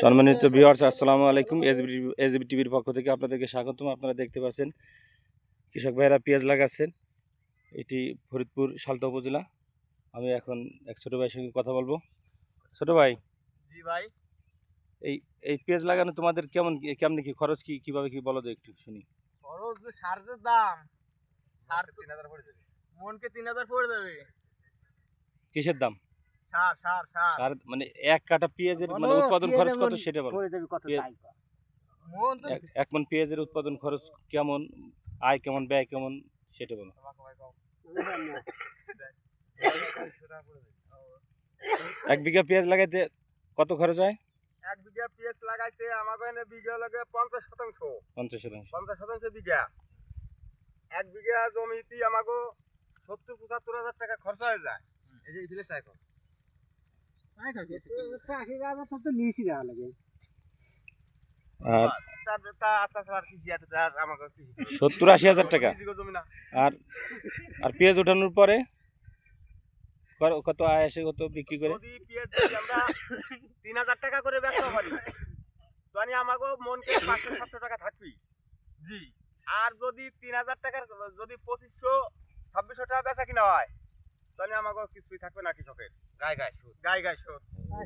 সম্মানিত ভিউয়ার্স আসসালামু আলাইকুম। এসবি এসবি টিভির পক্ষ থেকে আপনাদেরকে স্বাগতম। আপনারা দেখতে পাচ্ছেন কৃষক ভাইরা পেঁয়াজ লাগাচ্ছেন। এটি ফরিদপুর সালতা উপজেলা। আমি এখন এক ছোটো ভাইয়ের সঙ্গে কথা বলব। ছোটো ভাই জি ভাই। এই এই পেঁয়াজ লাগানো তোমাদের কেমন কি- কেমনি কি খরচ কি কীভাবে কি বলো তো একটু শুনি। খরচ যে সারের দাম। সার তিন হাজার পড়ে যাবে। মনকে তিন হাজার পড়ে যাবে। কিসের দাম? সার সার সার। আর মানে এক কাটা পেঁয়াজের মানে উৎপাদন খরচ কত সেটা বলো। পেঁয়াজ- এক- মন পেঁয়াজের উৎপাদন খরচ কেমন আয় কেমন ব্যয় কেমন সেটা বলো। এক বিঘা পেঁয়াজ লাগাইতে কত খরচ হয়? এক বিঘা পিএস লাগাইতে আমাকে এনে বিঘা লাগে পঞ্চাশ শতাংশ। পঞ্চাশ শতাংশ। পঞ্চাশ শতাংশ বিঘা। এক বিঘা জমিতে আমাকে সত্তর পঁচাত্তর হাজার টাকা খরচ হয়ে যায়। এই যে ইদিলে সাইকেল তো আশি হাজার তো তো নিয়েছি যাওয়া লাগে আর করে। সত্তর আশি হাজার টাকা। কৃষি জমি না আর আর পেঁয়াজ ওঠানোর পরে কত আয় আসে কত বিক্রি করে? পেঁয়াজ আমরা তিন হাজার টাকা করে ব্যবসা পারি তাহলে আমাকে মনকে পাঁচশো সাতশো টাকা থাকবি। জি। আর যদি তিন হাজার টাকার যদি পঁচিশশো ছাব্বিশশো টাকা বেচা কিনা হয় তাহলে আমাকে কিছুই থাকবে না কৃষকের।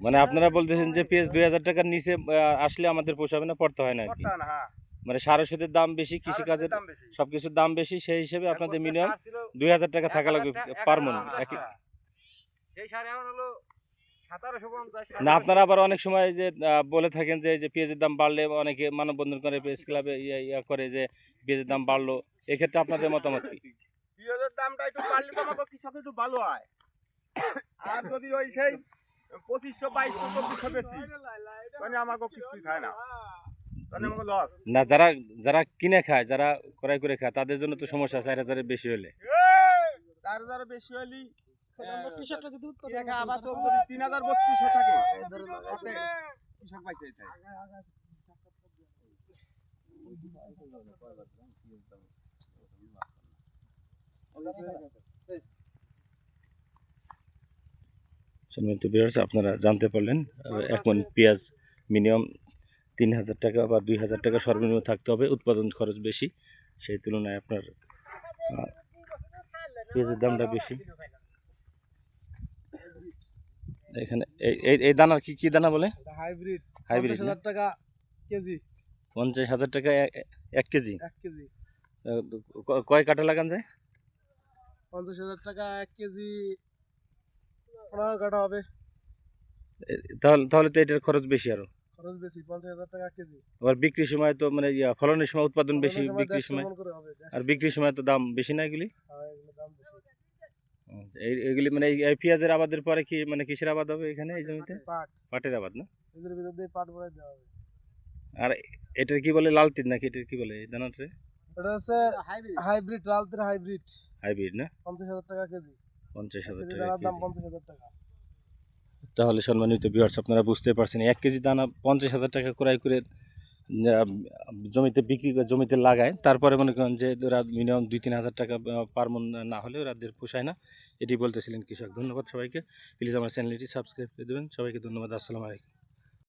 মানে আপনারা বলতেছেন যে পেঁয়াজ দুই হাজার টাকার নিচে আসলে আমাদের পোষাবে না পড়তে হয় না আর কি। হয় মানে সার ওষুধের দাম বেশি কৃষিকাজের সবকিছুর দাম বেশি সেই হিসেবে আপনাদের মিনিমাম দুই হাজার টাকা থাকা লাগবে পার মন। না আপনারা আবার অনেক সময় যে বলে থাকেন যে এই যে পেঁয়াজের দাম বাড়লে অনেকে মানববন্ধন করে প্রেস ক্লাবে ইয়া করে যে পেঁয়াজের দাম বাড়লো। এক্ষেত্রে আপনাদের মতামত কি? পেঁয়াজের দামটা একটু বাড়লে তো কৃষক একটু ভালো হয়। আর যদি ওই সেই পঁচিশশো বাইশশো চব্বিশশো বেশি তাহলে আমাকে কিছুই খায় না। না যারা যারা কিনে খায় যারা ক্রয় করে খায় তাদের জন্য তো সমস্যা চার হাজারের বেশি হলে। চার হাজার বেশি হলি কৃষকরা যদি উৎপাদন আবার তো তিন হাজার বত্রিশশো থাকে কৃষক পাইছে। সম্মানিত বিয়ার্স আপনারা জানতে পারলেন মন পেঁয়াজ মিনিমাম তিন হাজার টাকা বা দুই হাজার টাকা সর্বনিম্ন থাকতে হবে উৎপাদন খরচ বেশি। সেই তুলনায় আপনার পেঁয়াজের দামটা বেশি। এখানে এই- এই এই দানা কি কি দানা বলে? হাইব্রিড হাইব্রিড হাজার টাকা কেজি। পঞ্চাশ হাজার টাকা এক কেজি? এক কেজি। কয় কাটা লাগান যায়? পঞ্চাশ হাজার টাকা এক কেজি পনেরো কাটা হবে। তাহলে তাহলে তো এটার খরচ বেশি আরও। খরচ বেশি পঞ্চাশ হাজার টাকা কেজি। আবার বিক্রির সময় তো মানে ইয়া, ফলনের সময় উৎপাদন বেশি বিক্রির সময়। আর বিক্রির সময় তো দাম বেশি না এগুলি? হ্যাঁ, এগুলো দাম বেশি। এই এগুলি মানে এই- পেঁয়াজের আবাদের পরে কি মানে কিসের আবাদ হবে এখানে এই জমিতে? পাট। পাটের আবাদ না? এদের ভিতর দিয়ে পাট দেওয়া হবে। আর এটার কি বলে লাল তিল নাকি এটার কি বলে দানাটা ওটা হচ্ছে হাইব্রিড। লাল লালতির হাইব্রিড। হাইব্রিড না? পঞ্চাশ হাজার টাকা কেজি। পঞ্চাশ হাজার টাকা তাহলে সম্মানিত বিহার্স আপনারা বুঝতে পারছেন এক কেজি দানা পঞ্চাশ হাজার টাকা ক্রয় করে জমিতে বিক্রি করে জমিতে লাগায় তারপরে মনে করেন যে ওরা মিনিমাম দুই তিন হাজার টাকা পার মন না হলে ওরাদের পোষায় না। এটি বলতেছিলেন কৃষক। ধন্যবাদ সবাইকে। প্লিজ আমার চ্যানেলটি সাবস্ক্রাইব করে দেবেন। সবাইকে ধন্যবাদ। আসসালামু আলাইকুম।